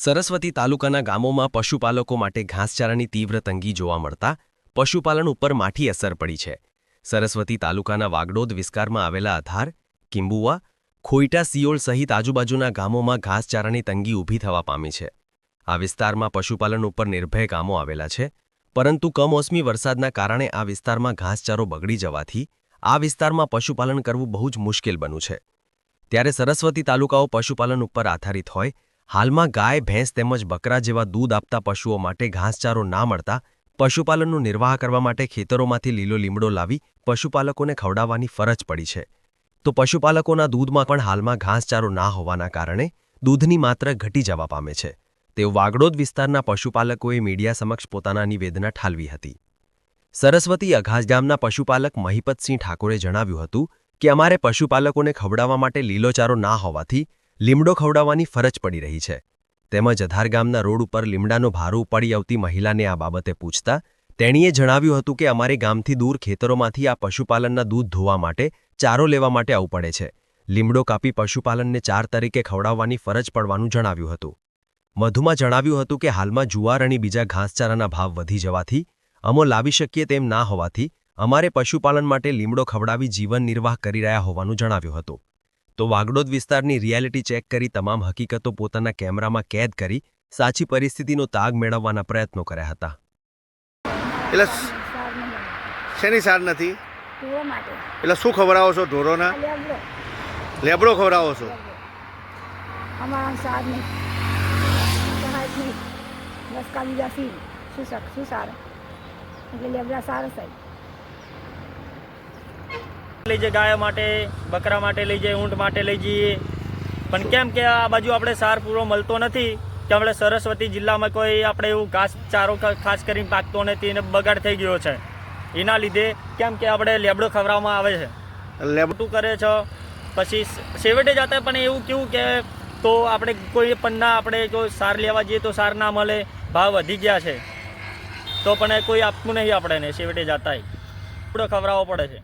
સરસ્વતી તાલુકાના ગામોમાં પશુપાલકો માટે ઘાસચારાની તીવ્ર તંગી જોવા મળતા પશુપાલન ઉપર માઠી અસર પડી છે. સરસ્વતી તાલુકાના વાગડોદ વિસ્તારમાં આવેલા આધાર કિંબુવા, ખોઈટા સિયોળ સહિત આજુબાજુના ગામોમાં ઘાસચારાની તંગી ઊભી થવા પામી છે. આ વિસ્તારમાં પશુપાલન ઉપર નિર્ભય ગામો આવેલા છે, પરંતુ કમોસમી વરસાદના કારણે આ વિસ્તારમાં ઘાસચારો બગડી જવાથી આ વિસ્તારમાં પશુપાલન કરવું બહુ જ મુશ્કેલ બન્યું છે. ત્યારે સરસ્વતી તાલુકાઓ પશુપાલન ઉપર આધારિત હોય હાલમાં ગાય, ભેંસ તેમજ બકરા જેવા દૂધ આપતા પશુઓ માટે ઘાસચારો ના મળતા પશુપાલનનું નિર્વાહ કરવા માટે ખેતરોમાંથી લીલો લીમડો લાવી પશુપાલકોને ખવડાવવાની ફરજ પડી છે. તો પશુપાલકોના દૂધમાં પણ હાલમાં ઘાસચારો ના હોવાના કારણે દૂધની માત્રા ઘટી જવા પામે છે. તેઓ વાગડોદ વિસ્તારના પશુપાલકોએ મીડિયા સમક્ષ પોતાનાની વેદના ઠાલવી હતી. સરસ્વતી અઘાસ ગામના પશુપાલક મહિપતસિંહ ઠાકોરે જણાવ્યું હતું કે, અમારે પશુપાલકોને ખવડાવવા માટે લીલોચારો ના હોવાથી લીમડો ખવડાવવાની ફરજ પડી રહી છે. તેમજ અધાર ગામના રોડ ઉપર લીમડાનો ભારો પડી આવતી મહિલાને આ બાબતે પૂછતા તેણીએ જણાવ્યું હતું કે અમારે ગામથી દૂર ખેતરોમાંથી આ પશુપાલનના દૂધ ધોવા માટે ચારો લેવા માટે આવવું પડે છે. લીમડો કાપી પશુપાલનને ચાર તરીકે ખવડાવવાની ફરજ પડવાનું જણાવ્યું હતું. મધુમાં જણાવ્યું હતું કે હાલમાં જુવાર અને બીજા ઘાસચારાના ભાવ વધી જવાથી અમો લાવી શકીએ તેમ ના હોવાથી અમારે પશુપાલન માટે લીમડો ખવડાવી જીવન નિર્વાહ કરી રહ્યા હોવાનું જણાવ્યું હતું. તો વાગડોદ વિસ્તારની રિયાલિટી ચેક કરી તમામ હકીકતો પોતાના કેમેરામાં કેદ કરી સાચી પરિસ્થિતિનો તાગ મેળવવાના પ્રયત્નો કર્યા હતા. એટલે. શેની સાર નથી? એટલે શું ખવડાવો છો ઢોરોના? લેબડો. ખવડાવો છો? શું એટલે લેબડા સારા સાહેબ. લઈ જઈએ ગાય માટે બકરા માટે લઈ જઈએ ઊંટ માટે લઈ જઈએ. પણ કેમ કે આ બાજુ આપણે સાર પૂરો મળતો નથી કે આપણે સરસ્વતી જિલ્લામાં કોઈ આપણે એવું ઘાસ ચારો ખાસ કરીને પાકતો નથી અને બગાડ થઈ ગયો છે. એના લીધે કેમ કે આપણે લેબડો ખવડાવવામાં આવે છે. લેબડું કરે છે પછી સેવટે જતા પણ એવું કેવું કે તો આપણે કોઈ પણ ના આપણે જો સાર લેવા જઈએ તો સાર ના મળે ભાવ વધી ગયા છે. તો પણ કોઈ આપતું નહીં આપણે છેવટે જતાય. લેબડો ખવડાવવો પડે છે.